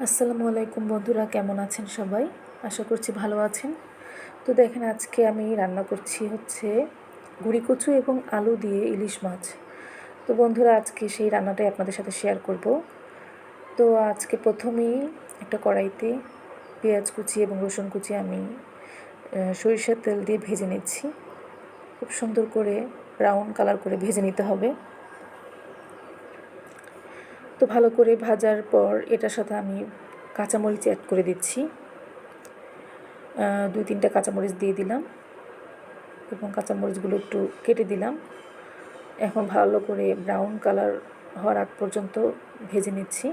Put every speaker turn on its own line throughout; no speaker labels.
আসসালামু আলাইকুম বন্ধুরা, কেমন আছেন সবাই? আশা করছি ভালো আছেন। তো দেখেন, আজকে আমি রান্না করছি হচ্ছে গুড়ি কচু এবং আলু দিয়ে ইলিশ মাছ। তো বন্ধুরা, আজকে সেই রান্নাটাই আপনাদের সাথে শেয়ার করব। তো আজকে প্রথমেই একটা কড়াইতে পেঁয়াজ কুচি এবং রসুন কুচি আমি সরিষার তেল দিয়ে ভেজে নিচ্ছি। খুব সুন্দর করে ব্রাউন কালার করে ভেজে নিতে হবে। তো ভালো করে ভাজার পর এটার সাথে আমি কাঁচামরিচ অ্যাড করে দিচ্ছি। দুই তিনটা কাঁচামরিচ দিয়ে দিলাম এবং কাঁচামরিচগুলো একটু কেটে দিলাম। এখন ভালো করে ব্রাউন কালার হওয়ার আগ পর্যন্ত ভেজে নিচ্ছি।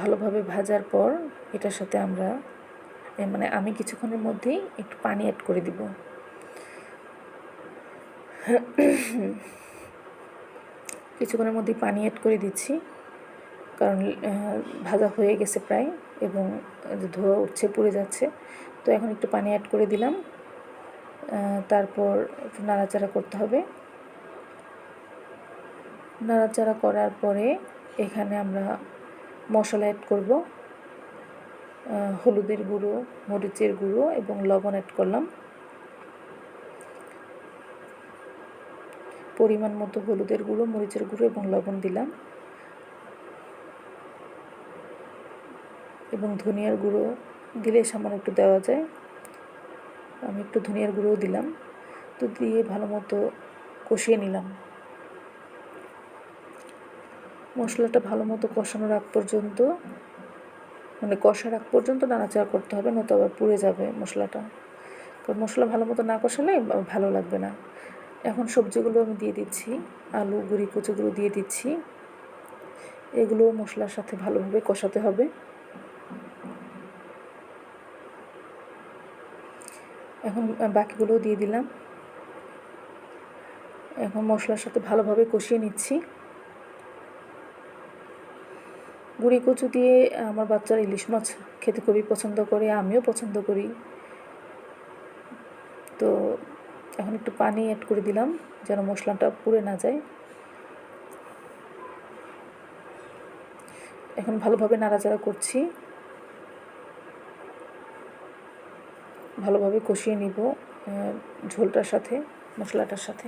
ভালোভাবে ভাজার পর এটার সাথে আমরা মানে আমি কিছুক্ষণের মধ্যেই একটু পানি অ্যাড করে দিব। কিছুক্ষণের মধ্যেই পানি অ্যাড করে দিচ্ছি। কারণ ভাজা হয়ে গেছে প্রায় এবং ধোয়া উঠছে, পুড়ে যাচ্ছে। তো এখন একটু পানি অ্যাড করে দিলাম। তারপর নাড়াচাড়া করতে হবে। নাড়াচাড়া করার পরে এখানে আমরা মশলা অ্যাড করব। হলুদের গুঁড়ো, মরিচের গুঁড়ো এবং লবণ অ্যাড করলাম। পরিমাণ মতো হলুদের গুঁড়ো, মরিচের গুঁড়ো এবং লবণ দিলাম। এবং ধনিয়ার গুঁড়ো দিলে সামান্য একটু দেওয়া যায়। আমি একটু ধনিয়ার গুঁড়োও দিলাম। তো দিয়ে ভালো মতো কষিয়ে নিলাম। মশলাটা ভালো মতো কষানোর আগ পর্যন্ত মানে কষার আগ পর্যন্ত নাড়াচাড়া করতে হবে, নয়তো আবার পুড়ে যাবে মশলাটা। কারণ মশলা ভালো মতো না কষালে ভালো লাগবে না। এখন সবজিগুলো আমি দিয়ে দিচ্ছি, আলু, গুঁড়ি, কুচোগুলো দিয়ে দিচ্ছি। এগুলো মশলার সাথে ভালোভাবে কষাতে হবে। এখন বাকিগুলোও দিয়ে দিলাম। এখন মশলার সাথে ভালোভাবে কষিয়ে নিচ্ছি। গুঁড়ি, কচু দিয়ে আমার বাচ্চারা ইলিশ মাছ খেতে খুবই পছন্দ করে, আমিও পছন্দ করি তো এখন একটু পানি অ্যাড করে দিলাম, যেন মশলাটা পুড়ে না যায়। এখন ভালোভাবে নাড়াচাড়া করছি। ভালোভাবে কষিয়ে নিব ঝোলটার সাথে, মশলাটার সাথে।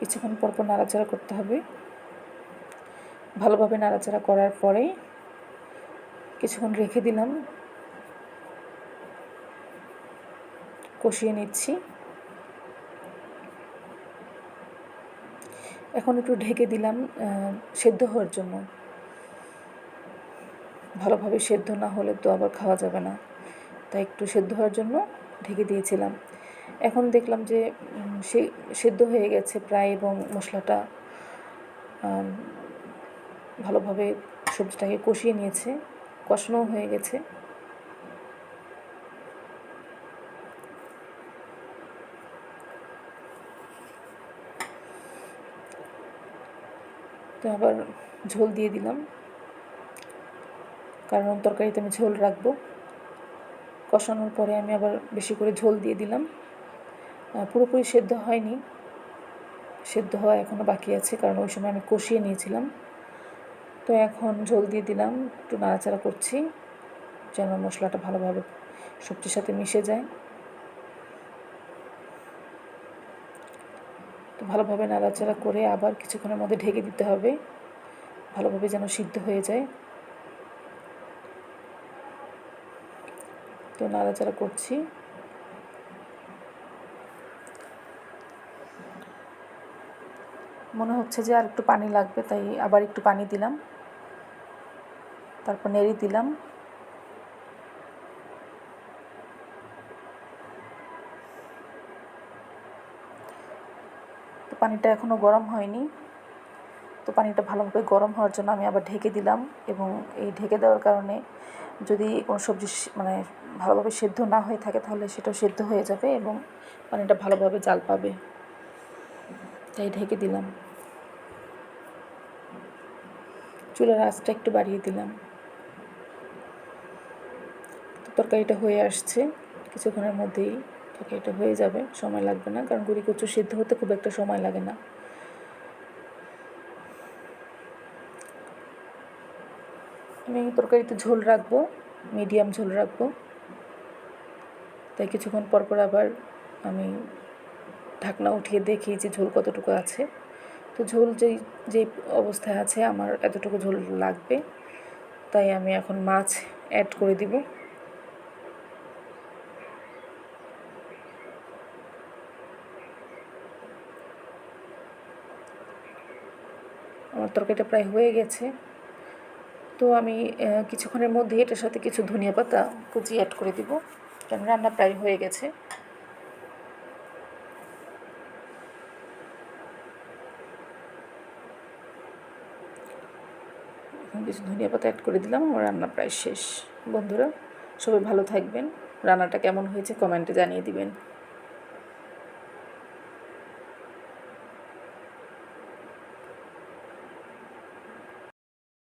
কিছুক্ষণ পর পর নাড়াচাড়া করতে হবে। ভালোভাবে নাড়াচাড়া করার পরে কিছুক্ষণ রেখে দিলাম। কষিয়ে নিচ্ছি। এখন একটু ঢেকে দিলাম সেদ্ধ হওয়ার জন্য। ভালোভাবে সেদ্ধ না হলে তো আবার খাওয়া যাবে না। তাই একটু সেদ্ধ হওয়ার জন্য ঢেকে দিয়েছিলাম। এখন দেখলাম যে সে, সেদ্ধ হয়ে গেছে প্রায় এবং মশলাটা ভালোভাবে সবজিটাকে কষিয়ে নিয়েছে। কষানোও হয়ে গেছে। তো আবার ঝোল দিয়ে দিলাম। কারণ তরকারিতে আমি ঝোল রাখব। কষানোর পরে আমি আবার বেশি করে ঝোল দিয়ে দিলাম। পুরোপুরি সেদ্ধ হয়নি। সেদ্ধ হওয়া এখনও বাকি আছে, কারণ ওই সময় আমি কষিয়ে নিয়েছিলাম। তো এখন ঝোল দিয়ে দিলাম, একটু নাড়াচাড়া করছি, যেন মশলাটা ভালোভাবে সবজির সাথে মিশে যায়। ভালোভাবে নাড়াচাড়া করে আবার কিছুক্ষণের মধ্যে ঢেকে দিতে হবে। ভালোভাবে যেন সিদ্ধ হয়ে যায়। তো নাড়াচাড়া করছি। মনে হচ্ছে যে আর একটু পানি লাগবে, তাই আবার একটু পানি দিলাম। তারপর নেড়ে দিলাম। পানিটা এখনও গরম হয়নি। তো পানিটা ভালোভাবে গরম হওয়ার জন্য আমি আবার ঢেকে দিলাম এবং এই ঢেকে দেওয়ার কারণে যদি কোনো সবজি মানে ভালোভাবে সেদ্ধ না হয়ে থাকে তাহলে সেটাও সেদ্ধ হয়ে যাবে এবং পানিটা ভালোভাবে জাল পাবে। তাই ঢেকে দিলাম। চুলার আঁচটা একটু বাড়িয়ে দিলাম। তরকারিটা হয়ে আসছে কিছুক্ষণের মধ্যেই। থেকে এটা হয়ে যাবে, সময় লাগবে না, কারণ গুড়ি কচু সিদ্ধ হতে খুব একটা সময় লাগে না। আমি তরকারিতে ঝোল রাখব, মিডিয়াম ঝোল রাখব। তাই কিছুক্ষণ পরপর আবার আমি ঢাকনা উঠিয়ে দেখি যে ঝোল কতটুকু আছে। তো ঝোল যেই যেই অবস্থায় আছে, আমার এতটুকু ঝোল লাগবে। তাই আমি এখন মাছ অ্যাড করে দিব। আমার তরকারিটা প্রায় হয়ে গেছে। তো আমি কিছুক্ষণের মধ্যে এটার সাথে কিছু ধনিয়া পাতা কুচি অ্যাড করে দিব। কারণ রান্না প্রায় হয়ে গেছে। কিছু ধনিয়া পাতা অ্যাড করে দিলাম, আমার রান্না প্রায় শেষ। বন্ধুরা, সবাই ভালো থাকবেন। রান্নাটা কেমন হয়েছে কমেন্টে জানিয়ে দিবেন।